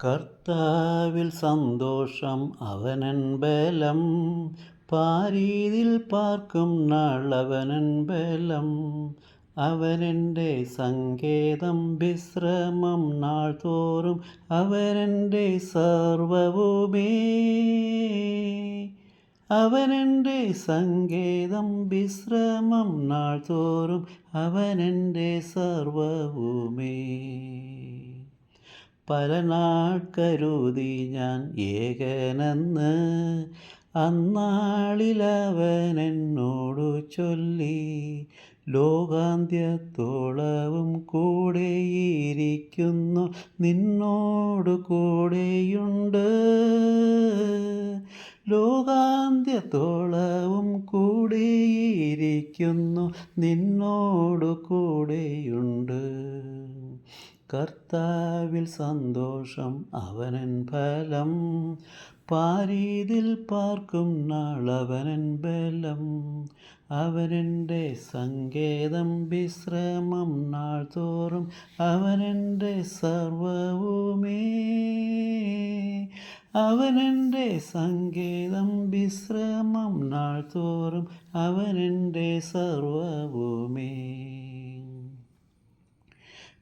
കർത്താവിൽ സന്തോഷം അവനൻ ബലം പാരീതിൽ പാർക്കും നാൾ അവനൻ ബലം. അവനെന്റെ സങ്കേതം വിശ്രമം നാൾ തോറും അവനെന്റെ സർവവുമേ അവനെന്റെ സങ്കേതം വിശ്രമം നാൾ തോറും അവനെന്റെ സർവവുമേ പല നാൾ കരുതി ഞാൻ ഏകനെന്ന് അന്നാളിലവൻ എന്നോടു ചൊല്ലി ലോകാന്ത്യത്തോളവും കൂടെയിരിക്കുന്നു നിന്നോടു കൂടെയുണ്ട്. ലോകാന്ത്യത്തോളവും കൂടെയിരിക്കുന്നു നിന്നോടു കൂടെയുണ്ട്. കർത്താവിൽ സന്തോഷം അവനൻ ഫലം. പാരീതിൽ പാർക്കും നാളവനൻ ബലം. അവനെന്റെ സങ്കേതം വിശ്രമം നാൾ തോറും അവനെന്റെ സർവവുമേ. അവനെന്റെ സങ്കേതം വിശ്രമം നാൾ തോറും അവനെന്റെ സർവവുമേ.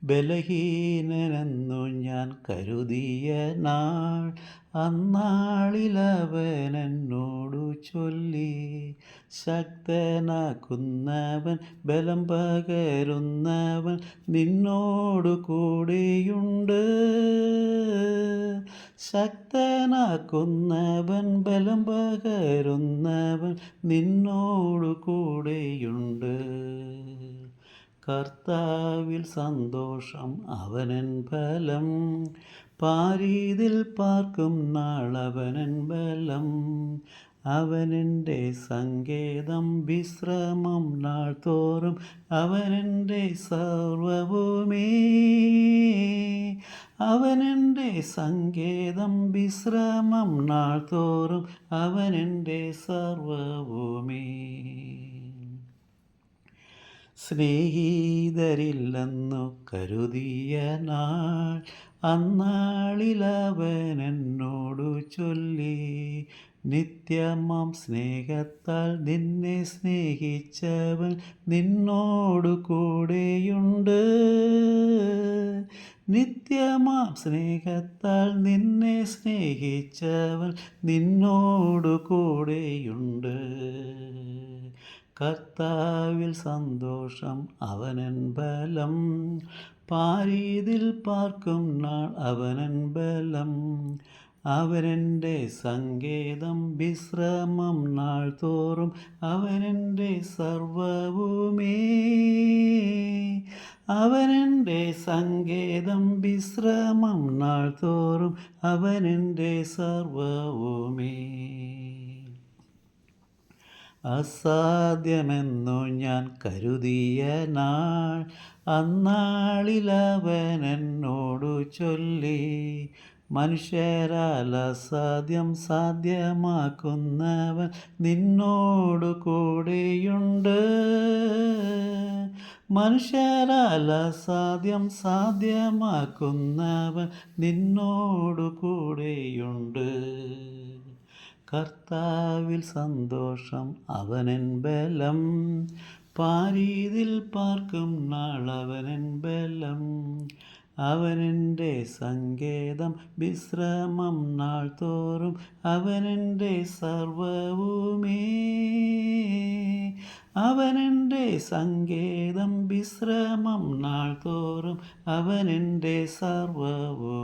ബലഹീനനെന്നു ഞാൻ കരുതിയ നാൾ അന്നാളിലവനെന്നോടു ചൊല്ലി. ശക്തനാക്കുന്നവൻ ബലം പകരുന്നവൻ നിന്നോടു കൂടിയുണ്ട്. ശക്തനാക്കുന്നവൻ ബലം പകരുന്നവൻ നിന്നോടു കൂടെയുണ്ട്. കർത്താവിൽ സന്തോഷം അവനൻ ഫലം. പാരീതിൽ പാർക്കും നാളവനൻ ബലം. അവനെന്റെ സങ്കേതം വിശ്രമം നാൾ തോറും അവനെന്റെ സർവഭൂമി. അവനെന്റെ സങ്കേതം വിശ്രമം നാൾ തോറും അവനെന്റെ സർവവുമേ സ്നേഹിതരില്ലെന്നു കരുതിയ നാൾ അന്നാളിലവൻ എന്നോടു ചൊല്ലി നിത്യമാം സ്നേഹത്താൽ നിന്നെ സ്നേഹിച്ചവൻ നിന്നോടു കൂടെയുണ്ട്. നിത്യമാം സ്നേഹത്താൽ നിന്നെ സ്നേഹിച്ചവൻ നിന്നോടു കൂടെയുണ്ട്. കർത്താവിൽ സന്തോഷം അവനൻ ബലം. പാരീതിൽ പാർക്കും നാൾ അവനൻ ബലം. അവനെന്റെ സങ്കേതം വിശ്രമം നാൾ തോറും അവനെന്റെ സർവവുമേ. അവനെന്റെ സങ്കേതം വിശ്രമം നാൾ തോറും അവനെന്റെ സർവവുമേ. അസാധ്യമെന്നു ഞാൻ കരുതിയ നാൾ അന്നാളിലവൻ എന്നോടു ചൊല്ലി മനുഷ്യരാൽ അസാധ്യം സാധ്യമാക്കുന്നവൻ നിന്നോടു കൂടെയുണ്ട്. മനുഷ്യരാൽ അസാധ്യം സാധ്യമാക്കുന്നവൻ നിന്നോടു കൂടെയുണ്ട്. കർത്താവിൽ സന്തോഷം അവനൻ ബലം. പാരീതിൽ പാർക്കും നാളവനൻ ബലം. അവനെന്റെ സങ്കേതം വിശ്രമം നാൾ തോറും അവനെന്റെ സർവവുമേ അവനെന്റെ സങ്കേതം വിശ്രമം നാൾ തോറും അവനെന്റെ സർവവുമേ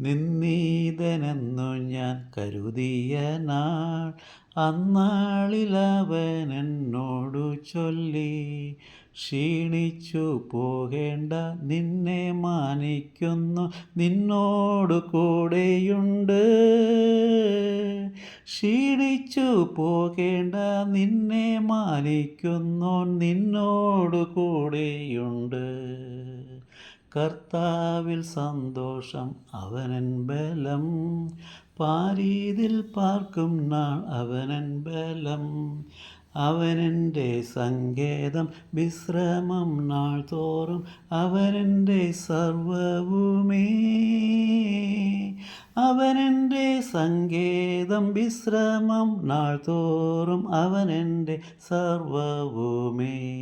നിന്നീതനെന്നു ഞാൻ കരുതിയ നാൾ അന്നാളിലവൻ എന്നോടു ചൊല്ലി ക്ഷീണിച്ചു പോകേണ്ട നിന്നെ മാനിക്കുന്നു നിന്നോടു കൂടെയുണ്ട്. ക്ഷീണിച്ചു പോകേണ്ട നിന്നെ മാനിക്കുന്നു നിന്നോടു കൂടെയുണ്ട്. കർത്താവിൽ സന്തോഷം അവനൻ ബലം. പാരീതിൽ പാർക്കും നാൾ അവനൻ ബലം. അവനെന്റെ സങ്കേതം വിശ്രമം നാൾ തോറും അവനെന്റെ സർവവുമേ അവനെന്റെ സങ്കേതം വിശ്രമം നാൾ തോറും അവനെന്റെ സർവവുമേ